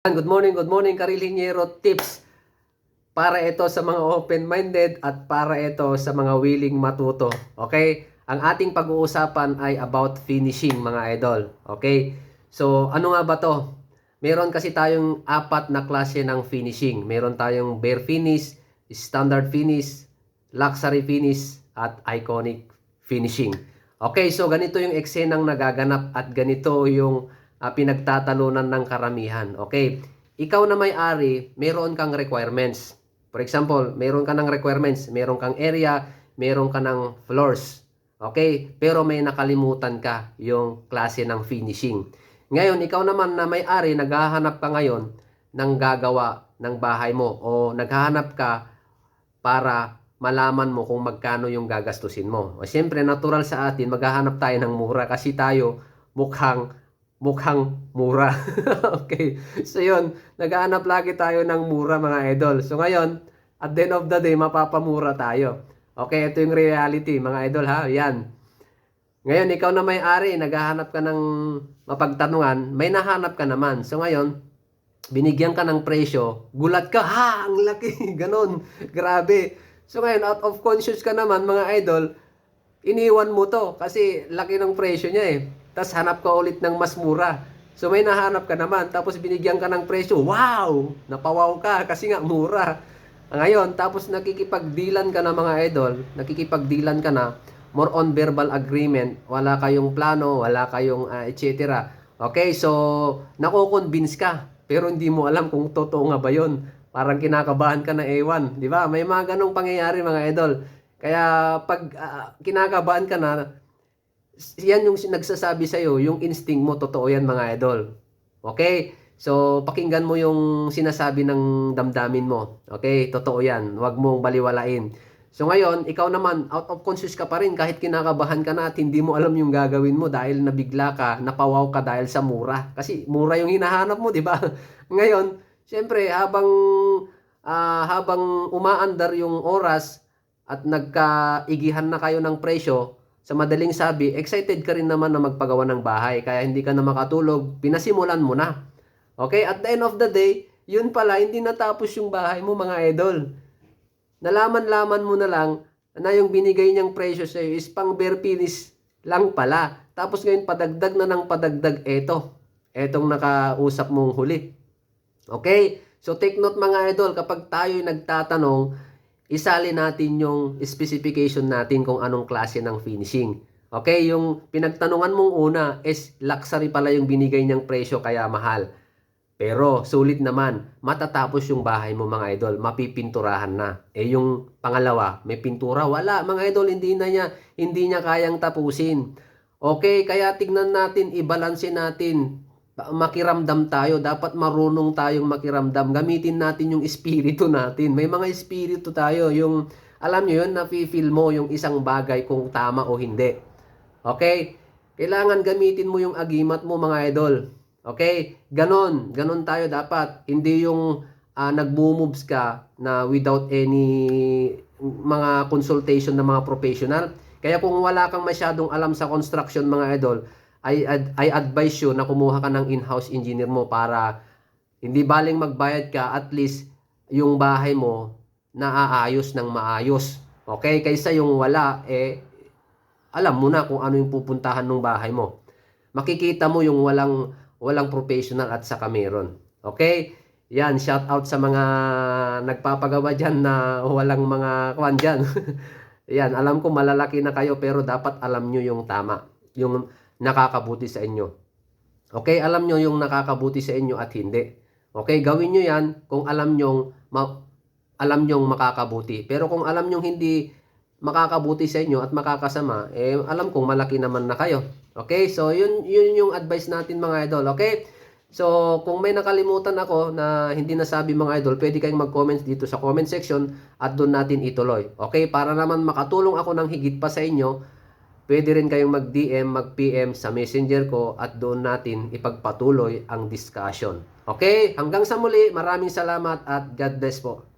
Good morning, good morning Karilingero tips para ito sa mga open-minded at para ito sa mga willing matuto. Okay? Ang ating pag-uusapan ay about finishing mga idol. Okay? So, ano nga ba to? Meron kasi tayong apat na klase ng finishing. Meron tayong bare finish, standard finish, luxury finish, at iconic finishing. Okay, so ganito yung eksenang nagaganap at ganito yung ah, pinagtatalunan ng karamihan. Okay, ikaw na may-ari, meron kang requirements. For example, meron ka ng requirements, meron kang area, meron ka ng floors. Okay, pero may nakalimutan ka yung klase ng finishing. Ngayon, ikaw naman na may-ari, naghahanap ka ngayon ng gagawa ng bahay mo o naghahanap ka para malaman mo kung magkano yung gagastusin mo. O siyempre, natural sa atin, maghahanap tayo ng mura kasi tayo mukhang mukhang mura. okay. So yun, naghahanap lagi tayo ng mura mga idol. So ngayon, at the end of the day, mapapamura tayo. Okay, ito yung reality mga idol ha. Yan. Ngayon, ikaw na may-ari, naghahanap ka ng mapagtanungan, may nahanap ka naman. So ngayon, binigyan ka ng presyo, gulat ka, ha, ang laki, ganon, grabe. So ngayon, out of conscious ka naman, mga idol, iniwan mo to kasi laki ng presyo niya eh. Tapos hanap ka ulit ng mas mura. So may nahanap ka naman, tapos binigyan ka ng presyo, wow, napawaw ka kasi nga mura. Ngayon, tapos nakikipagdilan ka na mga idol, nakikipagdilan ka na, more on verbal agreement, wala kayong plano, wala kayong ah, etc. Okay, so nako-convince ka, pero hindi mo alam kung totoo nga ba 'yon. Parang kinakabahan ka na ewan, di ba? May mga ganong pangyayari mga idol. Kaya pag ah, kinakabahan ka na, yan yung nagsasabi sa'yo, yung instinct mo, totoo yan mga idol. Okay? So, pakinggan mo yung sinasabi ng damdamin mo. Okay? Totoo yan. Huwag mong baliwalain. So, ngayon, ikaw naman, out of conscious ka pa rin kahit kinakabahan ka na at hindi mo alam yung gagawin mo dahil nabigla ka, napawaw ka dahil sa mura. Kasi mura yung hinahanap mo, di ba? ngayon, syempre, habang, ah, habang umaandar yung oras at nagkaigihan na kayo ng presyo, sa madaling sabi, excited ka rin naman na magpagawa ng bahay. Kaya hindi ka na makatulog, pinasimulan mo na. Okay? At the end of the day, yun pala, hindi natapos yung bahay mo mga idol. Nalaman-laman mo na lang na yung binigay niyang presyo sa iyo is pang bare finish lang pala. Tapos ngayon padagdag na ng padagdag eto. Etong nakausap mong huli. Okay? So take note mga idol, kapag tayo nagtatanong, isali natin yung specification natin kung anong klase ng finishing. Okay, yung pinagtanungan mong una is luxury pala yung binigay niyang presyo kaya mahal. Pero sulit naman, matatapos yung bahay mo mga idol, mapipinturahan na. Eh yung pangalawa, may pintura, wala mga idol, hindi na niya hindi niya kayang tapusin. Okay, kaya tignan natin, ibalanse natin. Makiramdam tayo, dapat marunong tayong makiramdam. Gamitin natin yung espiritu natin. May mga espiritu tayo, yung alam niyo yun, nafi-feel mo yung isang bagay kung tama o hindi. Okay? Kailangan gamitin mo yung agimat mo mga idol. Okay? Ganon. Ganon tayo dapat. Hindi yung uh, nagmo-moves ka na without any mga consultation ng mga professional. Kaya kung wala kang masyadong alam sa construction mga idol, I, I advise you na kumuha ka ng in-house engineer mo para hindi baling magbayad ka, at least yung bahay mo naaayos ng maayos. Okay? Kaysa yung wala, eh, alam mo na kung ano yung pupuntahan ng bahay mo. Makikita mo yung walang walang professional at saka meron. Okay? Yan, shout out sa mga nagpapagawa dyan na walang mga kwan dyan. Yan, alam ko malalaki na kayo pero dapat alam nyo yung tama. Yung nakakabuti sa inyo. Okay, alam nyo yung nakakabuti sa inyo at hindi. Okay, gawin nyo yan kung alam nyo alam nyo makakabuti. Pero kung alam nyo hindi makakabuti sa inyo at makakasama, eh alam kong malaki naman na kayo. Okay? So yun yun yung advice natin mga idol, okay? So kung may nakalimutan ako na hindi nasabi mga idol, pwede kayong mag-comment dito sa comment section at doon natin ituloy. Okay? Para naman makatulong ako ng higit pa sa inyo, pwede rin kayong mag-DM, mag-PM sa messenger ko at doon natin ipagpatuloy ang discussion. Okay? Hanggang sa muli, maraming salamat at God bless po.